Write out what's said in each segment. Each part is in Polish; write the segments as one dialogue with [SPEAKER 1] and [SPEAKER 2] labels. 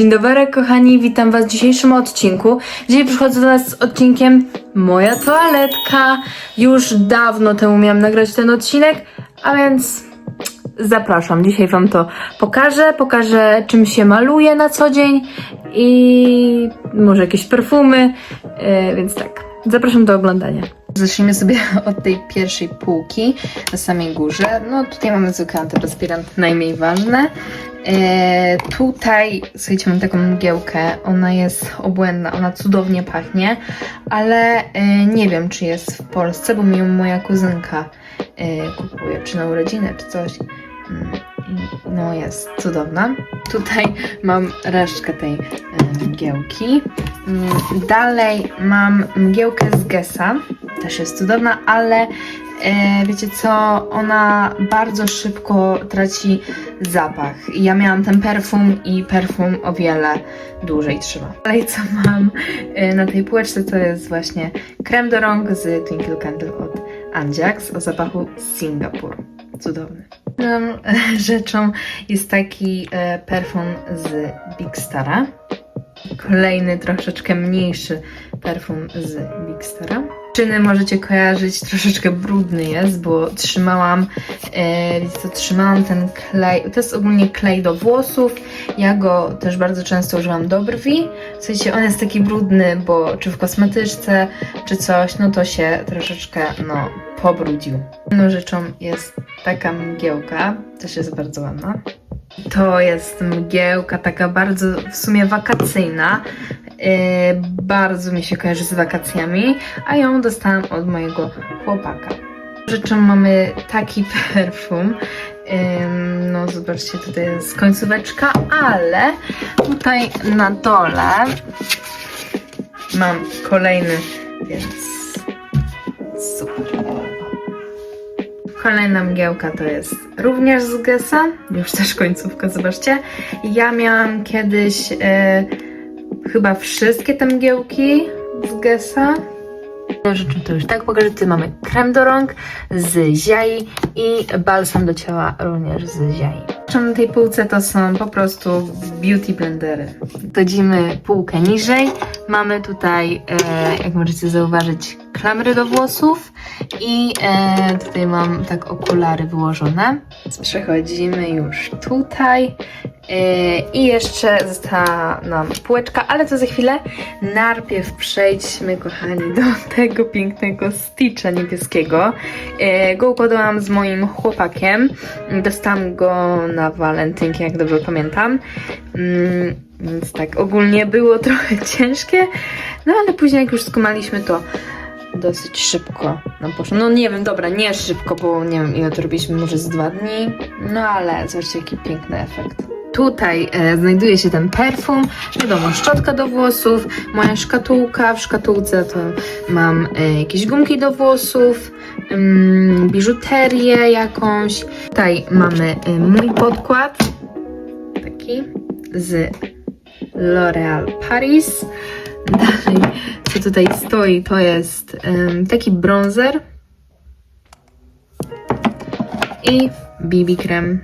[SPEAKER 1] Dzień dobry kochani, witam was w dzisiejszym odcinku. Dzisiaj przychodzę do nas z odcinkiem Moja toaletka. Już dawno temu miałam nagrać ten odcinek, a więc zapraszam. Dzisiaj wam to pokażę, pokażę czym się maluje na co dzień i może jakieś perfumy, yy, więc tak, zapraszam do oglądania. Zacznijmy sobie od tej pierwszej półki na samej górze. No tutaj mamy zwykły antyperspirant, najmniej ważne. E, tutaj, słuchajcie, mam taką mgiełkę, ona jest obłędna, ona cudownie pachnie, ale e, nie wiem, czy jest w Polsce, bo mi ją moja kuzynka e, kupuje, czy na urodziny, czy coś. Mm, No, jest cudowna. Tutaj mam resztkę tej e, mgiełki. Mm, Dalej mam mgiełkę z Gessa, też jest cudowna, ale wiecie co, ona bardzo szybko traci zapach. Ja miałam ten perfum i perfum o wiele dłużej trzyma. Dalej co mam e, na tej półeczce to jest właśnie krem do rąk z Twinkle Candle od Anjax o zapachu Singapur. Cudowny. Drugą e, rzeczą jest taki e, perfum z Big Stara. Kolejny, troszeczkę mniejszy perfum z Big Stara. Czyny możecie kojarzyć, troszeczkę brudny jest, bo trzymałam, e, co, trzymałam ten klej, to jest ogólnie klej do włosów, ja go też bardzo często używam do brwi, sensie on jest taki brudny, bo czy w kosmetyczce, czy coś, no to się troszeczkę, no, pobrudził. Inną rzeczą jest taka mgiełka, też jest bardzo ładna. To jest mgiełka taka bardzo w sumie wakacyjna. Yy, bardzo mi się kojarzy z wakacjami, a ją dostałam od mojego chłopaka. Rzeczą mamy taki perfum. No zobaczcie, tutaj jest końcóweczka, ale tutaj na dole mam kolejny, więc super. Kolejna mgiełka to jest również z Gessa, już też końcówka, zobaczcie. Ja miałam kiedyś e, chyba wszystkie te mgiełki z Gessa. Rzeczy to już tak pokażę. Tutaj mamy krem do rąk z ziai i balsam do ciała również z ziai. Na tej półce to są po prostu beauty blendery. Dodzimy półkę niżej. Mamy tutaj, e, jak możecie zauważyć, klamry do włosów i e, tutaj mam tak okulary wyłożone. Przechodzimy już tutaj. E, I jeszcze została nam półeczka, ale to za chwilę. Najpierw przejdźmy, kochani, do tego pięknego Stitcha niebieskiego. E, Go układałam z moim chłopakiem. Dostałam go na walentynki, jak dobrze pamiętam. Mm, Więc tak, ogólnie było trochę ciężkie, no ale później jak już skumaliśmy to dosyć szybko nam poszło. No nie wiem, dobra, nie szybko, bo nie wiem ile to robiliśmy, może z dwa dni. No ale zobaczcie jaki piękny efekt. Tutaj e, znajduje się ten perfum, wiadomo, szczotka do włosów, moja szkatułka, w szkatułce to mam e, jakieś gumki do włosów, mm, biżuterię jakąś. Tutaj mamy e, mój podkład, taki z L'Oreal Paris. Dalej, co tutaj stoi, to jest taki bronzer i BB krem.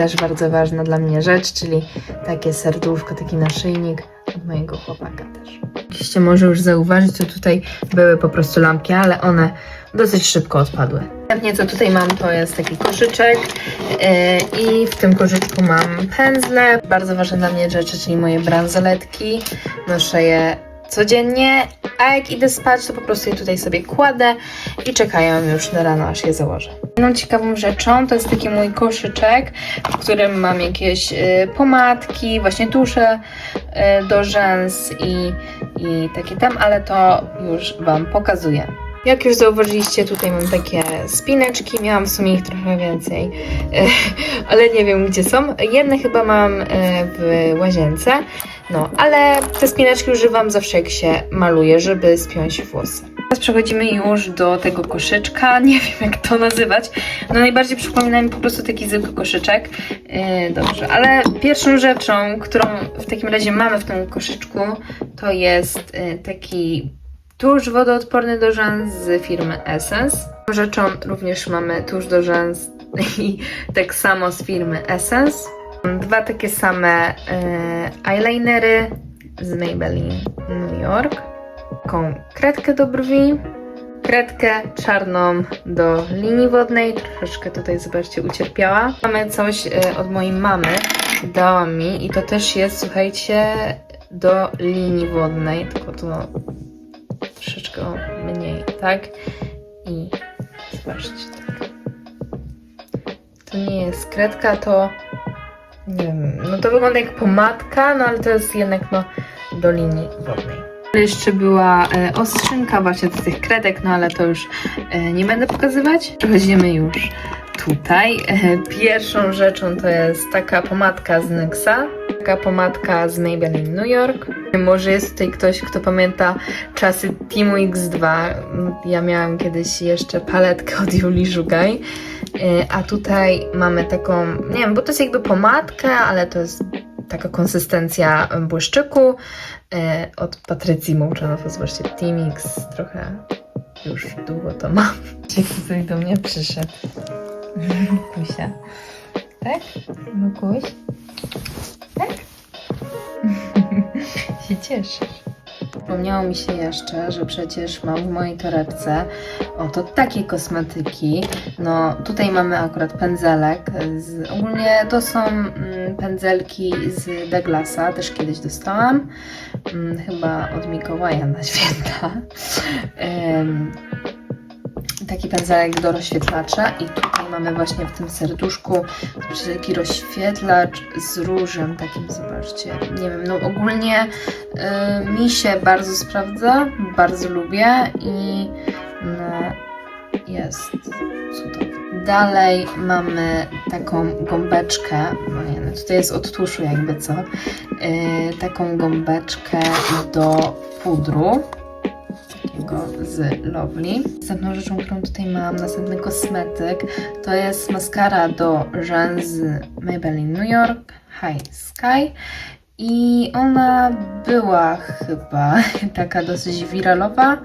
[SPEAKER 1] Też bardzo ważna dla mnie rzecz, czyli takie serduszko, taki naszyjnik od mojego chłopaka też. Oczywiście może już zauważyć, to tutaj były po prostu lampki, ale one dosyć szybko odpadły. Następnie co tutaj mam, to jest taki koszyczek yy, i w tym koszyczku mam pędzle. Bardzo ważne dla mnie rzeczy, czyli moje bransoletki. Noszę je codziennie, a jak idę spać, to po prostu je tutaj sobie kładę i czekają już na rano, aż je założę. Jedną ciekawą rzeczą to jest taki mój koszyczek, w którym mam jakieś y, pomadki, właśnie tusze y, do rzęs i, i takie tam, ale to już Wam pokazuję. Jak już zauważyliście, tutaj mam takie spineczki, miałam w sumie ich trochę więcej, ale nie wiem gdzie są. Jedne chyba mam e, w łazience, no ale te spineczki używam zawsze jak się maluję, żeby spiąć włosy. Teraz przechodzimy już do tego koszyczka, nie wiem jak to nazywać, no najbardziej przypomina mi po prostu taki zwykły koszyczek. E, Dobrze, ale pierwszą rzeczą, którą w takim razie mamy w tym koszyczku, to jest e, taki tusz wodoodporny do rzęs z firmy Essence. Rzeczą również mamy tusz do rzęs i tak samo z firmy Essence. Dwa takie same e, eyelinery z Maybelline New York. Taką kredkę do brwi, kredkę czarną do linii wodnej. Troszeczkę tutaj, zobaczcie, ucierpiała. Mamy coś e, od mojej mamy, dała mi i to też jest, słuchajcie, do linii wodnej, tylko to troszeczkę mniej, tak? I zobaczcie, tak. To nie jest kredka, to nie wiem, no to wygląda jak pomadka, no ale to jest jednak no do linii wodnej. Jeszcze była e, ostrzynka właśnie do tych kredek, no ale to już e, nie będę pokazywać. Przechodzimy już tutaj. E, pierwszą rzeczą to jest taka pomadka z NYXa, taka pomadka z Maybelline New York. Może jest tutaj ktoś, kto pamięta czasy Teamu X2. Ja miałam kiedyś jeszcze paletkę od Julii Żugaj. A tutaj mamy taką, nie wiem, bo to jest jakby pomadka, ale to jest taka konsystencja błyszczyku e, od Patrycji Mołczanow. Zobaczcie, Team X trochę już długo to mam. Ciekawe, tutaj do mnie przyszedł. Kusia. Tak? No Kuś? Tak? się cieszysz. Przypomniało mi się jeszcze, że przecież mam w mojej torebce oto takie kosmetyki. No tutaj mamy akurat pędzelek. Z, ogólnie to są mm, pędzelki z Douglasa, też kiedyś dostałam. Mm, chyba od Mikołaja na święta. taki pędzelek do rozświetlacza i tutaj mamy właśnie w tym serduszku taki rozświetlacz z różem takim, zobaczcie, nie wiem, no ogólnie y, mi się bardzo sprawdza, bardzo lubię i no jest cudowny. Dalej mamy taką gąbeczkę, no nie no, tutaj jest od tuszu jakby co, y, taką gąbeczkę do pudru takiego z Lovely. Następną rzeczą, którą tutaj mam, następny kosmetyk, to jest maskara do rzęs z Maybelline New York High Sky. I ona była chyba taka dosyć wiralowa,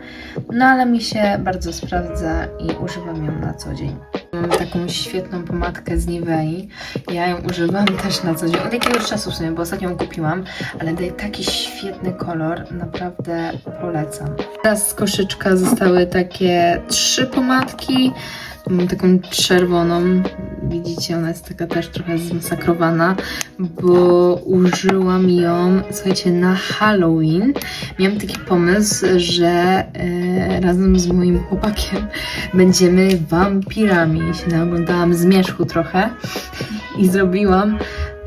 [SPEAKER 1] no ale mi się bardzo sprawdza i używam ją na co dzień. Mam taką świetną pomadkę z Nivei. Ja ją używam też na co dzień. Od jakiegoś czasu w sumie, bo ostatnio ją kupiłam, ale daje taki świetny kolor. Naprawdę polecam. Teraz z koszyczka zostały takie trzy pomadki. Mam taką czerwoną. Widzicie, ona jest taka też trochę zmasakrowana, bo użyłam ją, słuchajcie, na Halloween. Miałam taki pomysł, że e, razem z moim chłopakiem będziemy wampirami. Się naoglądałam zmierzchu trochę i zrobiłam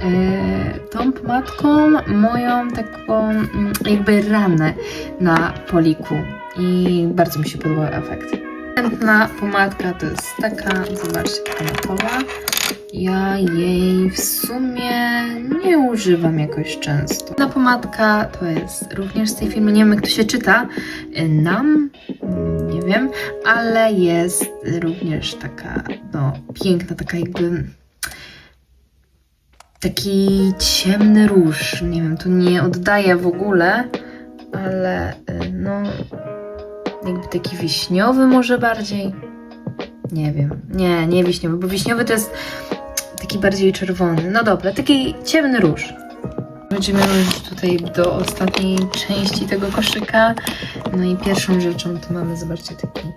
[SPEAKER 1] e, tą pomadką moją taką mm, jakby ranę na poliku. I bardzo mi się podobał efekt. Następna pomadka to jest taka, zobaczcie, taka matowa. Ja jej w sumie nie używam jakoś często. Ta pomadka to jest również z tej firmy, nie wiem jak to się czyta, nam, nie wiem, ale jest również taka, no, piękna, taka jakby taki ciemny róż. Nie wiem, to nie oddaje w ogóle, ale y, no, jakby taki wiśniowy może bardziej. Nie wiem. Nie, nie wiśniowy, bo wiśniowy to jest taki bardziej czerwony. No dobra, taki ciemny róż. Będziemy już tutaj do ostatniej części tego koszyka. No i pierwszą rzeczą to mamy, zobaczcie, taki.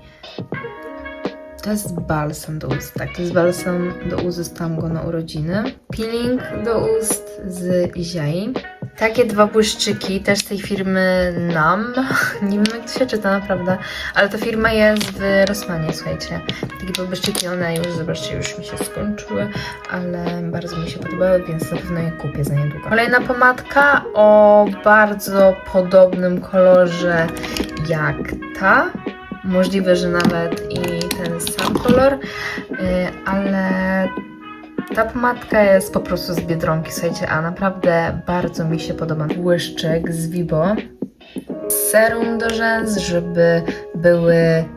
[SPEAKER 1] To jest balsam do ust, tak, to jest balsam do ust, dostałam go na urodziny. Peeling do ust z Ziai. Takie dwa błyszczyki, też z tej firmy NAM. Nie wiem jak to się czyta naprawdę, ale ta firma jest w Rossmanie, słuchajcie. Takie dwa błyszczyki, one już, zobaczcie, już mi się skończyły, ale bardzo mi się podobały, więc na pewno je kupię za niedługo. Kolejna pomadka o bardzo podobnym kolorze jak ta. Możliwe, że nawet i ten sam kolor, y, ale ta pomadka jest po prostu z Biedronki, słuchajcie, a naprawdę bardzo mi się podoba. Błyszczyk z Vibo. Serum do rzęs, żeby były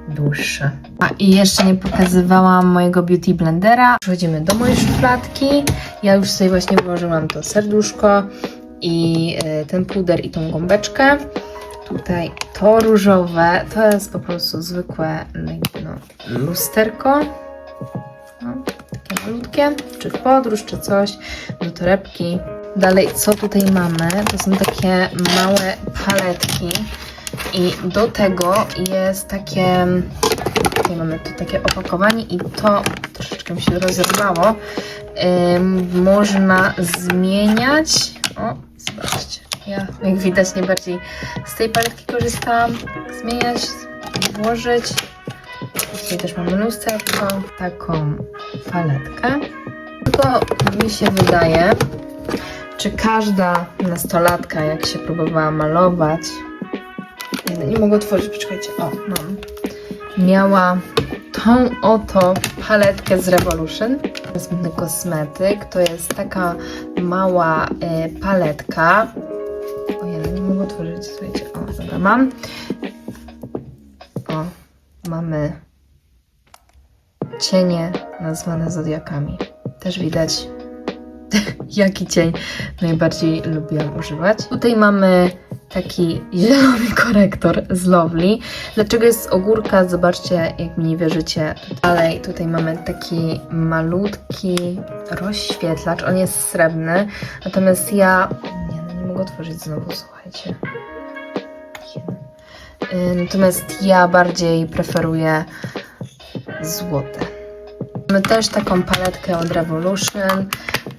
[SPEAKER 1] dłuższe. A i jeszcze nie pokazywałam mojego beauty blendera. Przechodzimy do mojej szufladki. Ja już sobie właśnie włożyłam to serduszko i y, ten puder i tą gąbeczkę. Tutaj to różowe, to jest po prostu zwykłe no, lusterko. Czy w podróż, czy coś, do torebki. Dalej, co tutaj mamy? To są takie małe paletki i do tego jest takie, tutaj mamy tu takie opakowanie i to troszeczkę mi się rozerwało. Ym, można zmieniać. O, zobaczcie. Ja, jak widać, najbardziej z tej paletki korzystałam. Zmieniać, włożyć. Tutaj też mamy lusterko, taką paletkę. Tylko mi się wydaje, czy każda nastolatka, jak się próbowała malować, nie, nie mogę otworzyć, poczekajcie, o, mam, miała tą oto paletkę z Revolution. Następny kosmetyk to jest taka mała y, paletka. O ja nie mogę otworzyć, słuchajcie, o, dobra, mam. O, mamy cienie nazwane zodiakami. Też widać, jaki cień najbardziej lubiłam używać. Tutaj mamy taki zielony korektor z Lovely. Dlaczego jest z ogórka? Zobaczcie, jak mi nie wierzycie. Dalej, tutaj mamy taki malutki rozświetlacz. On jest srebrny, natomiast ja... Nie, no nie mogę otworzyć znowu, słuchajcie. Yy, Natomiast ja bardziej preferuję złote. Mamy też taką paletkę od Revolution,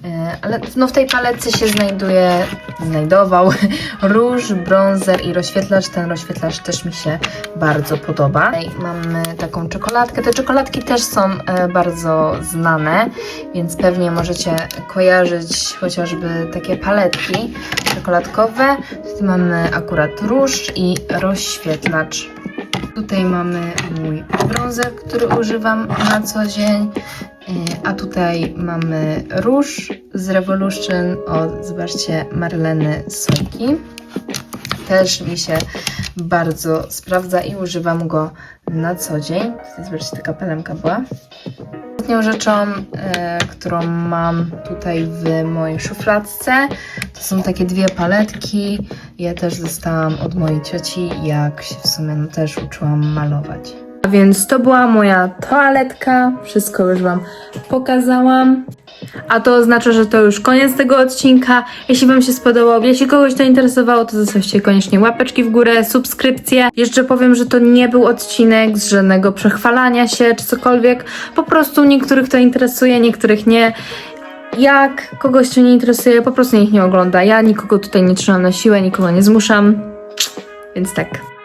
[SPEAKER 1] yy, ale no w tej paletce się znajduje, znajdował róż, bronzer i rozświetlacz. Ten rozświetlacz też mi się bardzo podoba. Tutaj mamy taką czekoladkę. Te czekoladki też są e, bardzo znane, więc pewnie możecie kojarzyć chociażby takie paletki czekoladkowe. Tutaj mamy akurat róż i rozświetlacz. Tutaj mamy mój bronzer, który używam na co dzień. Yy, A tutaj mamy róż z Revolution od, zobaczcie, Marleny Sojki. Też mi się bardzo sprawdza i używam go na co dzień. Zobaczcie, taka pelemka była. Ostatnią rzeczą, e, którą mam tutaj w mojej szufladce, to są takie dwie paletki. Je też dostałam od mojej cioci, jak się w sumie no, też uczyłam malować. A więc to była moja toaletka. Wszystko już Wam pokazałam. A to oznacza, że to już koniec tego odcinka. Jeśli Wam się spodobał, jeśli kogoś to interesowało, to zostawcie koniecznie łapeczki w górę, subskrypcję. Jeszcze powiem, że to nie był odcinek z żadnego przechwalania się czy cokolwiek. Po prostu niektórych to interesuje, niektórych nie. Jak kogoś to nie interesuje, po prostu niech nie ogląda. Ja nikogo tutaj nie trzymam na siłę, nikogo nie zmuszam. Więc tak.